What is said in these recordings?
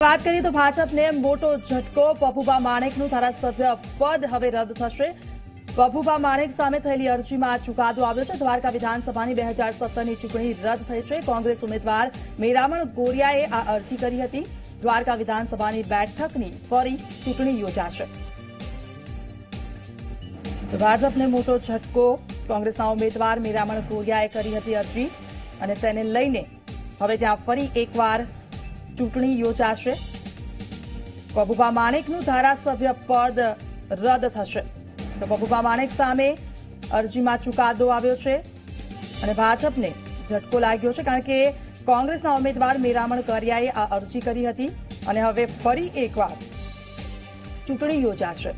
વાત કરીએ તો ભાજપને મોટો ઝટકો. પપુભા માણેકનું ધારાસભ્ય પદ હવે રદ થશે. પપુભા માણેક સામે થયેલી અરજીમાં આ ચુકાદો આવ્યો છે. દ્વારકા વિધાનસભાની બે હજાર સત્તરની ચૂંટણી રદ થઈ છે. કોંગ્રેસ ઉમેદવાર મેરામણ ગોરિયાએ આ અરજી કરી હતી. દ્વારકા વિધાનસભાની બેઠકની ફરી ચૂંટણી યોજાશે. ભાજપને મોટો ઝટકો. કોંગ્રેસના ઉમેદવાર મેરામણ ગોરિયાએ કરી હતી અરજી અને તેને લઈને હવે ત્યાં ફરી એકવાર ચૂંટણી યોજાશે. પબુભા માણેકનું ધારાસભ્ય પદ રદ થશે. તો પબુભા માણેક સામે અરજીમાં ચુકાદો આવ્યો છે અને ભાજપને ઝટકો લાગ્યો છે કારણ કે કોંગ્રેસના ઉમેદવાર મેરામણ કરિયાએ આ અરજી કરી હતી અને હવે ફરી એકવાર ચૂંટણી યોજાશે.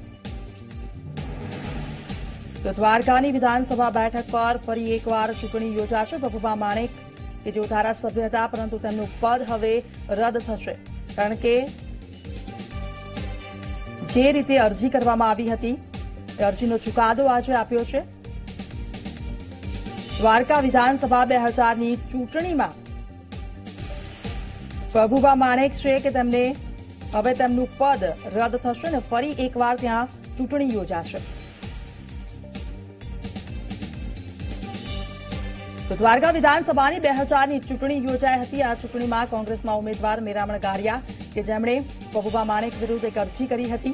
તો દ્વારકાની વિધાનસભા બેઠક પર ફરી એકવાર ચૂંટણી યોજાશે. પપુભા માણેક કે જેઓ ધારાસભ્ય હતા, પરંતુ તેમનું પદ હવે રદ થશે. કારણ કે જે રીતે અરજી કરવામાં આવી હતી, એ અરજીનો ચુકાદો આજે આપ્યો છે. દ્વારકા વિધાનસભા બે હજારની ચૂંટણીમાં પ્રભુભા માણેક છે કે તેમને હવે તેમનું પદ રદ થશે ને ફરી એકવાર ત્યાં ચૂંટણી યોજાશે. તો દ્વારકા વિધાનસભાની બે હજારની ચૂંટણી યોજાઈ હતી. આ ચૂંટણીમાં કોંગ્રેસમાં ઉમેદવાર મેરામણ ગારિયા કે જેમણે પબુભા માણેક વિરુદ્ધ એક અરજી કરી હતી.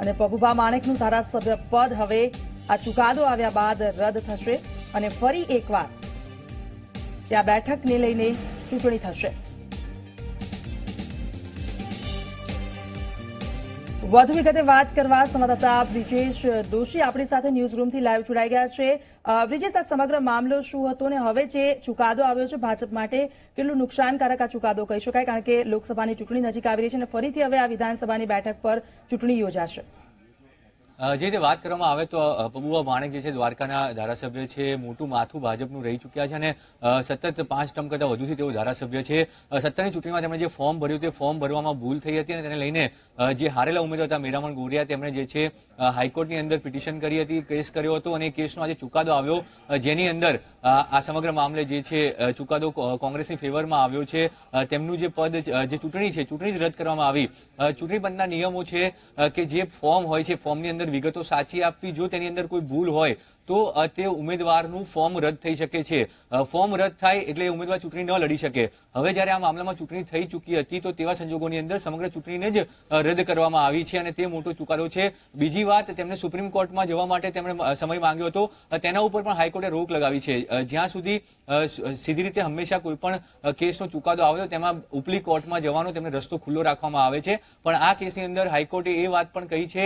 અને પબુભા માણેકનું ધારાસભ્ય પદ હવે આ ચુકાદો આવ્યા બાદ રદ થશે અને ફરી એકવાર ત્યાં બેઠકને લઈને ચૂંટણી થશે. વધુ વિગતે વાત કરવા સંવાદદાતા બ્રિજેશ દોશી આપણી સાથે ન્યૂઝ રૂમથી લાઈવ જોડાઈ ગયા છે. બ્રિજેશ, આ સમગ્ર મામલો શું હતો અને હવે જે ચુકાદો આવ્યો છે ભાજપ માટે કેટલું નુકસાનકારક આ ચુકાદો કહી શકાય? કારણ કે લોકસભાની ચૂંટણી નજીક આવી રહી છે અને ફરીથી હવે આ વિધાનસભાની બેઠક પર ચૂંટણી યોજાશે. જે રીતે વાત કરવામાં આવે તો અ, પબુભા માણેક જે છે દ્વારકાના ધારાસભ્ય છે મોટું માથું ભાજપનું રહી ચૂક્યા છે અને સતત પાંચ ટર્મ કરતા વધુથી તેઓ ધારાસભ્ય છે. સત્તાની ચૂંટણીમાં તેમણે જે ફોર્મ ભર્યું તે ફોર્મ ભરવામાં ભૂલ થઈ હતી અને તેને લઈને જે હારેલા ઉમેદવાર હતા મેરામણ ગોરિયા તેમણે જે છે હાઈકોર્ટની અંદર પિટિશન કરી હતી કેસ કર્યો હતો અને કેસનો આજે ચુકાદો આવ્યો. જેની અંદર આ સમગ્ર મામલે જે છે ચુકાદો કોંગ્રેસની ફેવરમાં આવ્યો છે. તેમનું જે પદ જે ચૂંટણી છે ચૂંટણી જ રદ કરવામાં આવી. ચૂંટણી પંચના નિયમો છે કે જે ફોર્મ હોય છે ફોર્મની અંદર વિગતો સાચી આપવી, જો તેની અંદર કોઈ ભૂલ હોય, તો તે ઉમેદવારનું ફોર્મ રદ થઈ શકે છે. ફોર્મ રદ થાય એટલે ઉમેદવાર ચૂંટણી ન લડી શકે. હવે જ્યારે આ મામલામાં ચૂંટણી થઈ ચૂકી હતી, તો તેવા સંજોગોની અંદર સમગ્ર ચૂંટણીને જ રદ કરવામાં આવી છે અને તે મોટો ચુકાદો છે. બીજી વાત, તેમને સુપ્રીમ કોર્ટમાં જવા માટે તેમણે સમય માંગ્યો હતો. તેના ઉપર પણ હાઈકોર્ટે રોક લગાવી છે. જ્યાં સુધી સીધી રીતે હંમેશા કોઈ પણ કેસનો ચુકાદો આવ્યો તેમાં ઉપલી કોર્ટમાં જવાનો તેમને રસ્તો ખુલ્લો રાખવામાં આવે છે. પણ આ કેસની અંદર હાઈકોર્ટે એ વાત પણ કહી છે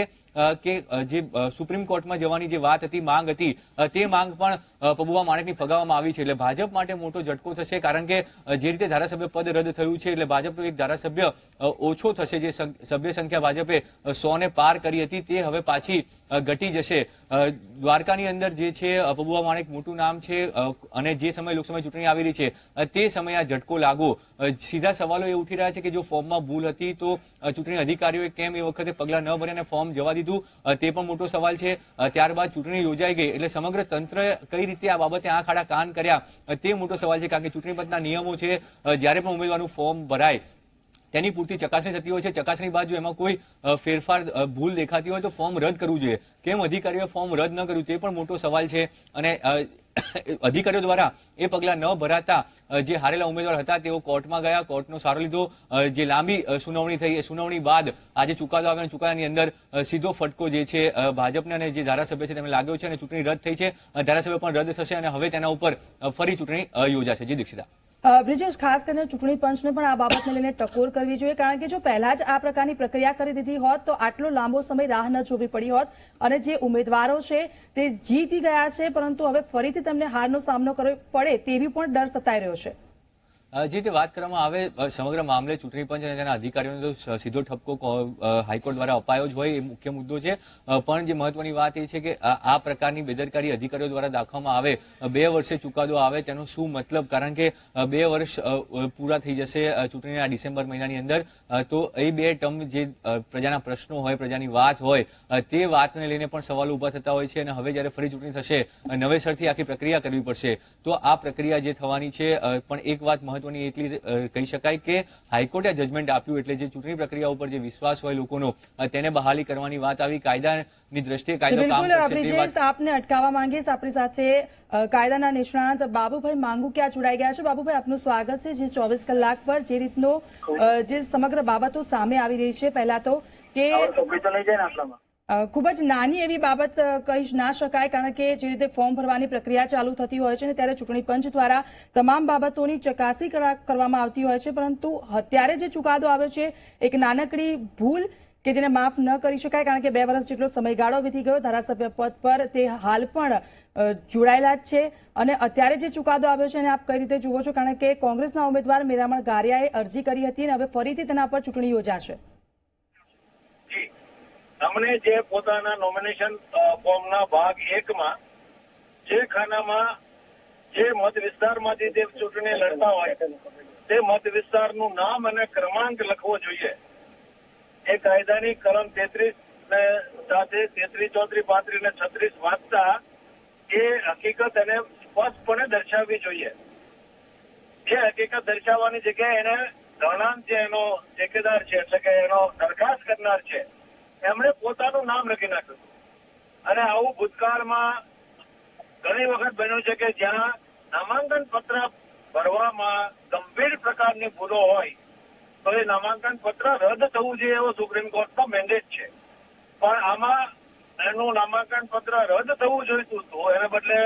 કે જે સુપ્રીમ કોર્ટમાં જવાની જે વાત હતી, માંગ હતી તે માંગ પણ પબુભા માણેકની ફગાવવામાં આવી છે. એટલે ભાજપ માટે મોટો ઝટકો થશે, કારણ કે જે રીતે ધારાસભ્ય પદ રદ થયું છે, એટલે ભાજપનો એક ધારાસભ્ય ઓછો થશે. જે સભ્ય સંખ્યા ભાજપે સોને પાર કરી હતી, તે હવે પાછી ઘટી જશે. દ્વારકાની અંદર જે છે પબુભા માણેક મોટું નામ છે અને જે સમયે લોકસભા ચૂંટણી આવી રહી છે તે સમયે આ ઝટકો લાગો સીધા સવાલો એ ઉઠી રહ્યા છે કે જો ફોર્મમાં ભૂલ હતી, તો ચૂંટણી અધિકારીઓએ કેમ એ વખતે પગલાં ન ભર્યા અને ફોર્મ જવા દીધું? તે પણ મોટો સવાલ છે. ત્યારબાદ ચૂંટણી યોજાઈ ગઈ એટલે સમગ્ર તંત્ર કઈ રીતે આ બાબતે આંખ આડા કાન કર્યા? તે મોટો સવાલ છે કારણ કે ચૂંટણી પંચના નિયમો છે. જ્યારે પણ ઉમેદવારનું ફોર્મ ભરાય, તેની પૂરતી ચકાસણી થતી હોય છે. ચકાસણી બાદ જો એમાં કોઈ ફેરફાર ભૂલ દેખાતી હોય તો ફોર્મ રદ કરવું જોઈએ. કેમ અધિકારીઓએ ફોર્મ રદ ન કર્યું તે પણ મોટો સવાલ છે. અને અધિકારીઓ દ્વારા એ પગલાં ન ભરાતા જે હારેલા ઉમેદવાર હતા, તેઓ કોર્ટમાં ગયા, કોર્ટનો સારો લીધો. જે લાંબી સુનાવણી થઈ, એ સુનાવણી બાદ આજે ચુકાદો આવ્યો અને ચુકાદાની અંદર સીધો ફટકો જે છે ભાજપના અને જે ધારાસભ્ય છે, તેમને લાગ્યો છે અને ચૂંટણી રદ થઈ છે. ધારાસભ્ય પણ રદ થશે અને હવે તેના ઉપર ફરી ચૂંટણી યોજાશે. જી દીક્ષિતા. બ્રિજેશ, ખાસ કરીને ચૂંટણી પંચને પણ આ બાબતને લઈને ટકોર કરવી જોઈએ, કારણ કે જો પહેલા જ આ પ્રકારની પ્રક્રિયા કરી દીધી હોત, તો આટલો લાંબો સમય રાહ ન જોવી પડી હોત. અને જે ઉમેદવારો છે, તે જીતી ગયા છે, પરંતુ હવે ફરીથી તેમને હારનો સામનો કરવો પડે તેવી પણ ડર સતાઈ રહ્યો છે. જે વાત કરવામાં આવે સમગ્ર મામલે ચૂંટણી પંચ અને તેના અધિકારીઓને તો સીધો ઠપકો હાઈકોર્ટ દ્વારા અપાયો જ હોય એ મુખ્ય મુદ્દો છે. પણ જે મહત્વની વાત એ છે કે આ પ્રકારની બેદરકારી અધિકારીઓ દ્વારા દાખવામાં આવે બે વર્ષે ચુકાદો આવે, તેનો શું મતલબ? કારણ કે બે વર્ષ પૂરા થઈ જશે ચૂંટણીના ડિસેમ્બર મહિનાની અંદર તો એ બે ટર્મ જે પ્રજાના પ્રશ્નો હોય, પ્રજાની વાત હોય તે વાતને લઈને પણ સવાલો ઊભા થતા હોય છે અને હવે જ્યારે ફરી ચૂંટણી થશે નવેસરથી આખી પ્રક્રિયા કરવી પડશે, તો આ પ્રક્રિયા જે થવાની છે પણ એક વાત મહત્વ મહત્વની એટલી કહી શકાય કે હાઈકોર્ટે જજમેન્ટ આપ્યું એટલે જે ચૂંટણી પ્રક્રિયા ઉપર જે વિશ્વાસ હોય લોકોનો તેને બહાલી કરવાની વાત આવી. કાયદાની દ્રષ્ટિએ કાયદો કામ કરશે તે વાત આપને અટકાવવા માંગીશ આપણી સાથે કાયદાના નિષ્ણાંત બાબુભાઈ માંગુ ક્યાં જોડાઈ ગયા છે? બાબુભાઈ આપનું સ્વાગત છે જે ચોવીસ કલાક પર જે રીતનો જે સમગ્ર બાબતો સામે આવી રહી છે. પહેલા તો કે ખૂબ જ નાની એવી બાબત કહી ના શકાય, કારણ કે જે રીતે ફોર્મ ભરવાની પ્રક્રિયા ચાલુ થતી હોય છે ને ત્યારે ચૂંટણી પંચ દ્વારા તમામ બાબતોની ચકાસણી કરા- કરવામાં આવતી હોય છે. પરંતુ અત્યારે જે ચુકાદો આવ્યો છે, એક નાનકડી ભૂલ કે જેને માફ ન કરી શકાય, કારણ કે બે વર્ષ જેટલો સમયગાળો વીતી ગયો, ધારાસભ્ય પદ પર તે હાલ પણ જોડાયેલા જ છે. અને અત્યારે જે ચુકાદો આવ્યો છે એને આપ કઈ રીતે જુઓ છો? કારણ કે કોંગ્રેસના ઉમેદવાર મેરામણ ગારિયાએ અરજી કરી હતી અને હવે ફરીથી તેના પર ચૂંટણી યોજાશે. અમને જે પોતાના નોમિનેશન ફોર્મના ભાગ એકમાં જે ખાનામાં જે મત વિસ્તારમાંથી તે ચૂંટણી લડતા હોય, તે મત વિસ્તારનું નામ અને ક્રમાંક લખવો જોઈએ. એ કાયદાની કલમ તેત્રીસ ને સાથે તેત્રીસ ચોત્રીસ પાંત્રીસ ને છત્રીસ વાંચતા એ હકીકત એને સ્પષ્ટપણે દર્શાવવી જોઈએ. જે હકીકત દર્શાવવાની જગ્યાએ એને ધણાંત જે એનો ઠેકેદાર છે, એટલે કે એનો દરખાસ્ત કરનાર છે એમણે પોતાનું નામ લખી નાખ્યું. અને આવું ભૂતકાળમાં ઘણી વખત બન્યું છે કે જ્યાં નામાંકન પત્ર ભરવામાં ગંભીર પ્રકારની ભૂલો હોય, તો એ નામાંકન પત્ર રદ થવું જોઈએ એવો સુપ્રીમ કોર્ટનો મેન્ડેટ છે. પણ આમાં એનું નામાંકન પત્ર રદ થવું જોઈતું હતું એને બદલે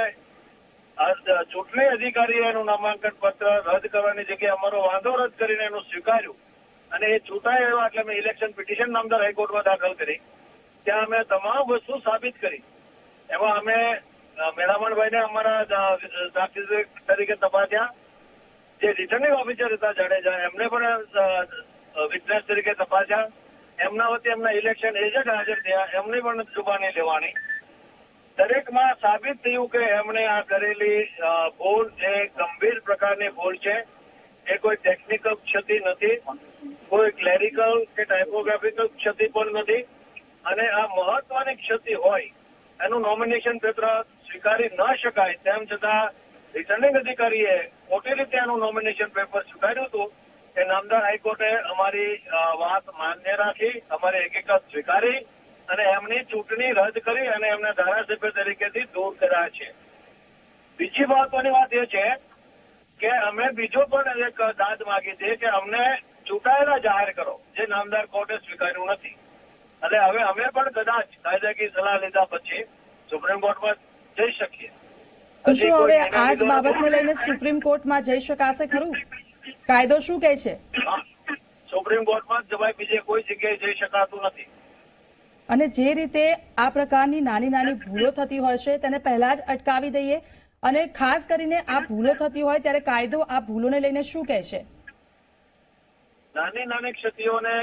ચૂંટણી અધિકારીએ એનું નામાંકન પત્ર રદ કરવાની જગ્યાએ અમારો વાંધો રદ કરીને એનું સ્વીકાર્યું. અને એ ચૂંટાય એવા એટલે મેં ઇલેક્શન પિટિશન નામદાર હાઈકોર્ટમાં દાખલ કરી. ત્યાં અમે તમામ વસ્તુ સાબિત કરી. એમાં અમે મેળામણભાઈને અમારા સાક્ષી તરીકે તપાસ્યા. જે રિટર્નિંગ ઓફિસર હતા જાડેજા, એમને પણ વિટનેસ તરીકે તપાસ્યા. એમના વતી એમના ઇલેક્શન એજન્ટ હાજર થયા. એમની પણ જુબાની લેવાની. દરેકમાં સાબિત થયું કે એમણે આ કરેલી ભૂલ જે ગંભીર પ્રકારની ભૂલ છે. એ કોઈ ટેકનિકલ ક્ષતિ નથી. કોઈ ક્લેરિકલ કે ટાઇપોગ્રાફિકલ ક્ષતિ પણ નથી. અને આ મહત્વની ક્ષતિ હોય, એનું નોમિનેશન પત્ર સ્વીકારી ન શકાય, તેમ છતાં રિટર્નિંગ અધિકારીએ ખોટી રીતે એનું નોમિનેશન પેપર સ્વીકાર્યું હતું. કે નામદાર હાઈકોર્ટે અમારી વાત માન્ય રાખી, અમારી હકીકત સ્વીકારી અને એમની ચૂંટણી રદ કરી અને એમને ધારાસભ્ય તરીકેથી દૂર કર્યા છે. બીજી મહત્વની વાત એ છે કે અમે બીજો પણ એક દાદ માગી છે કે અમને ચૂંટાયેલા જાહેર કરો. જે નામદાર કોર્ટે સ્વીકાર્યું નથી. એટલે હવે અમે પણ કદાચ કાયદાકીય સલાહ લીધા પછી સુપ્રીમ કોર્ટમાં જઈ શકીએ. શું હવે આ જ બાબતને લઈને સુપ્રીમ કોર્ટમાં જઈ શકાશે ખરું? કાયદો શું કહે છે? સુપ્રીમ કોર્ટમાં જવાય બીજે કોઈ જગ્યાએ જઈ શકાતું નથી. અને જે રીતે આ પ્રકારની નાની નાની ભૂલો થતી હોય છે તેને પહેલા જ અટકાવી દઈએ. અને ખાસ કરીને આ ભૂલો થતી હોય ત્યારે કાયદો આ ભૂલોને લઈને શું કહે છે? નાની નાની ક્ષતિઓને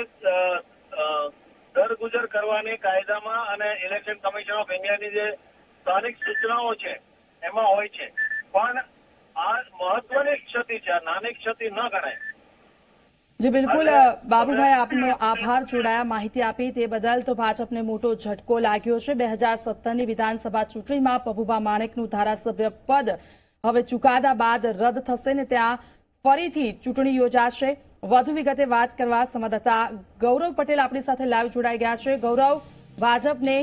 દરગુજર કરવાની કાયદામાં અને ઇલેક્શન કમિશન ઓફ ઇન્ડિયાની જે સ્થાનિક સૂચનાઓ છે, એમાં હોય છે. પણ આ મહત્વની ક્ષતિ છે નાની ક્ષતિ ન ગણાય. જી, બિલકુલ બાબુભાઈ, આપનો આભાર જોડાયા, માહિતી આપી તે બદલ તો ભાજપને મોટો ઝટકો લાગ્યો છે. બે હજાર સત્તરની વિધાનસભા ચૂંટણીમાં પબુભા માણેકનું ધારાસભ્ય પદ હવે ચુકાદા બાદ રદ થશે ને ત્યાં ફરીથી ચૂંટણી યોજાશે. વધુ વિગતે વાત કરવા સંવાદદાતા ગૌરવ પટેલ આપણી સાથે લાઈવ જોડાઈ ગયા છે. ગૌરવ ભાજપને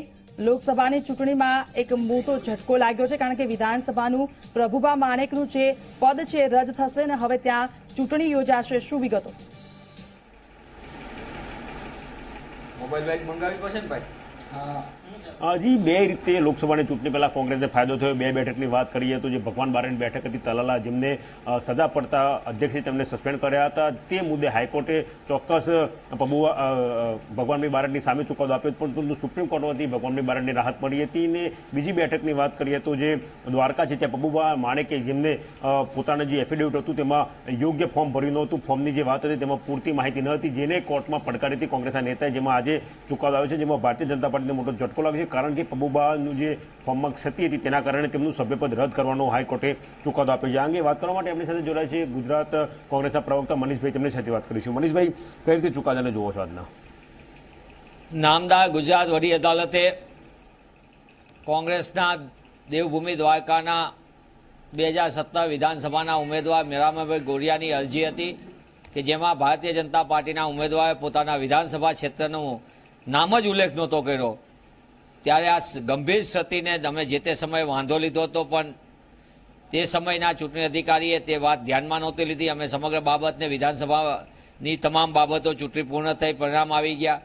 લોકસભાની ચૂંટણીમાં એક મોટો ઝટકો લાગ્યો છે કારણ કે વિધાનસભાનું પ્રભુભા માણેકનું જે પદ છે રદ થશે ને હવે ત્યાં ચૂંટણી યોજાશે. શું વિગતો? મોબાઈલ બાઈક મંગાવી પડશે ને ભાઈ? હજી બે રીતે લોકસભાની ચૂંટણી પહેલાં કોંગ્રેસને ફાયદો થયો. બે બેઠકની વાત કરીએ તો જે ભગવાન બારેની બેઠક હતી, તલાલા, જેમને સજા પડતા અધ્યક્ષે તેમને સસ્પેન્ડ કર્યા હતા. તે મુદ્દે હાઈકોર્ટે ચોક્કસ પબુઆ ભગવાનભાઈ બારડની સામે ચુકાદો આપ્યો પરંતુ સુપ્રીમ કોર્ટમાંથી ભગવાનભાઈ બારડની રાહત મળી હતી. ને બીજી બેઠકની વાત કરીએ તો જે દ્વારકા છે, ત્યાં પબુભા માણેકે જેમને પોતાનું જે એફિડેવિટ હતું, તેમાં યોગ્ય ફોર્મ ભર્યું નહોતું. ફોર્મની જે વાત હતી, તેમાં પૂરતી માહિતી ન હતી. જેને કોર્ટમાં પડકારી હતી કોંગ્રેસના નેતાએ, જેમાં આજે ચુકાદો આવ્યો છે. જેમાં ભારતીય જનતા પાર્ટીને મોટો ઝટકો લાગ્યો છે. કારણ કે પબુબાનું જે ફોર્મમાં ક્ષતિ હતી, તેના કારણે તેમનું સભ્યપદ રદ કરવાનો હાઈકોર્ટે ચુકાદો આપ્યો છે. આ અંગે વાત કરવા માટે એમની સાથે જોડાય છે ગુજરાત કોંગ્રેસના પ્રવક્તા મનીષભાઈ. તેમની સાથે વાત કરીશું. મનીષભાઈ, કઈ રીતે ચુકાદાને જોવો છો આજના? નામદાર ગુજરાત વડી અદાલતે કોંગ્રેસના દેવભૂમિ દ્વારકાના બે હજાર સત્તર વિધાનસભાના ઉમેદવાર મેરામાભાઈ ગોરિયાની અરજી હતી કે જેમાં ભારતીય જનતા પાર્ટીના ઉમેદવારે પોતાના વિધાનસભા ક્ષેત્રનું નામ જ ઉલ્લેખ નહોતો કર્યો. ત્યારે આ ગંભીર સ્થિતિને તમે જે તે સમયે વાંધો લીધો હતો, પણ તે સમયના ચૂંટણી અધિકારીએ તે વાત ધ્યાનમાં નહોતી લીધી. અમે સમગ્ર બાબતને વિધાનસભાની તમામ બાબતો ચૂંટણી પૂર્ણ થઈ, પરિણામ આવી ગયા.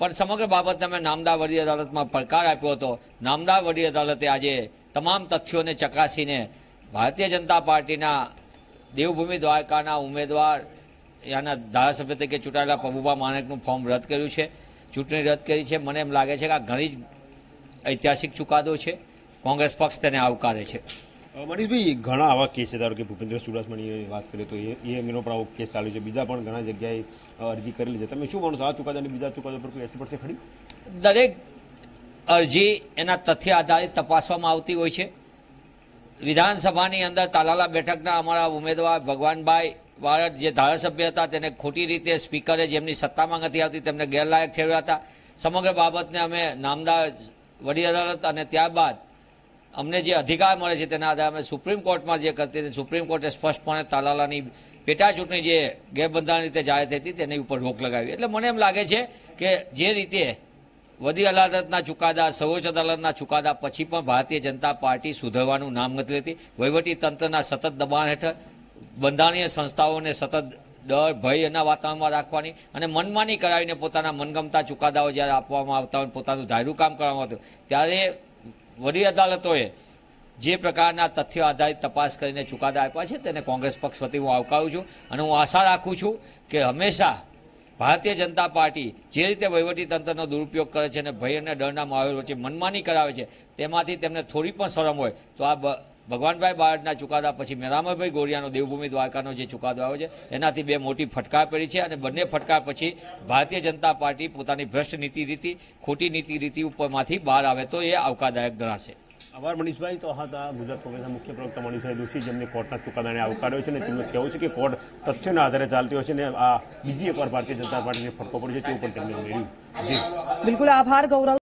પણ સમગ્ર બાબતને અમે નામદાર વડી અદાલતમાં પડકાર આપ્યો હતો. નામદાર વડી અદાલતે આજે તમામ તથ્યોને ચકાસીને ભારતીય જનતા પાર્ટીના દેવભૂમિ દ્વારકાના ઉમેદવાર યાના ધારાસભ્ય તરીકે ચૂંટાયેલા પ્રભુભા માણેકનું ફોર્મ રદ કર્યું છે. ચૂંટણી રદ કરી છે. મને એમ લાગે છે કે આ ઘણી જ ઐતિહાસિક ચુકાદો છે. કોંગ્રેસ પક્ષ તેને આવકારે છે. મનીષભાઈ ઘણા આવા કેસ છે ધારો કે ભૂપેન્દ્ર ચુડાસમાની વાત કરીએ તો એ એમનો પણ આવો કેસ ચાલ્યો છે. બીજા પણ ઘણા જગ્યાએ અરજી કરેલી છે. તમે શું માનો છો? આ ચુકાદા અને બીજા ચુકાદા પર કોઈ એસી પડશે ખરી? દરેક અરજી એના તથ્ય આધારિત તપાસવામાં આવતી હોય છે. વિધાનસભાની અંદર તાલાલા બેઠકના અમારા ઉમેદવાર ભગવાનભાઈ વાળટ જે ધારાસભ્ય હતા તેને ખોટી રીતે સ્પીકરે જેમની સત્તામાં નથી આવતી તેમને ગેરલાયક ઠેરવ્યા હતા. સમગ્ર બાબતને અમે નામદાર વડી અદાલત અને ત્યારબાદ અમને જે અધિકાર મળે છે તેના આધારે અમે સુપ્રીમ કોર્ટમાં જે કરતી હતી, સુપ્રીમ કોર્ટે સ્પષ્ટપણે તાલાલાની પેટા ચૂંટણી જે ગેરબંધારણ રીતે જાહેર થઈ હતી તેની ઉપર રોક લગાવી. એટલે મને એમ લાગે છે કે જે રીતે વડી અદાલતના ચુકાદા, સર્વોચ્ચ અદાલતના ચુકાદા પછી પણ ભારતીય જનતા પાર્ટી સુધરવાનું નામ નથી લેતી. વહીવટી તંત્રના સતત દબાણ હેઠળ બંધારણીય સંસ્થાઓને સતત ડર, ભય એના વાતાવરણમાં રાખવાની અને મનમાની કરાવીને પોતાના મનગમતા ચુકાદાઓ જ્યારે આપવામાં આવતા હોય પોતાનું ધાર્યું કામ કરવામાં આવતું ત્યારે વડી અદાલતોએ જે પ્રકારના તથ્યો આધારિત તપાસ કરીને ચુકાદા આપ્યા છે તેને કોંગ્રેસ પક્ષ વતી હું આવકારું છું અને હું આશા રાખું છું કે હંમેશા ભારતીય જનતા પાર્ટી જે રીતે વહીવટી તંત્રનો દુરુપયોગ કરે છે અને ભય અને ડરના માહોલ વચ્ચે મનમાની કરાવે છે, તેમાંથી તેમને થોડી પણ શરમ હોય, તો આ ભગવાનભાઈ બારડના ચુકાદા પછી મેરામભાઈ ગોરિયાનો દેવભૂમિ દ્વારકાનો જે ચુકાદો આવ્યો છે એનાથી બે મોટી ફટકાર પડી છે અને બંને ફટકાર પછી ભારતીય જનતા પાર્ટી પોતાની ભ્રષ્ટ નીતિ રીતિ ખોટી નીતિ રીતિ ઉપરમાંથી બહાર આવે તો એ આવકારદાયક ગણાશે. આભાર મનીષભાઈ. તો આ હતા ગુજરાત કોંગ્રેસના મુખ્ય પ્રવક્તા મનીષભાઈ દોશી જેમને કોર્ટના ચુકાદાને આવકાર્યો છે અને તેમનું કહેવું છે કે કોર્ટ તથ્યોના આધારે ચાલતી હોય છે અને આ બીજી એકવાર ભારતીય જનતા પાર્ટીને ફટકો પડ્યો છે તેવું પણ તેમણે ઉમેર્યું. બિલકુલ આભાર ગૌરવ.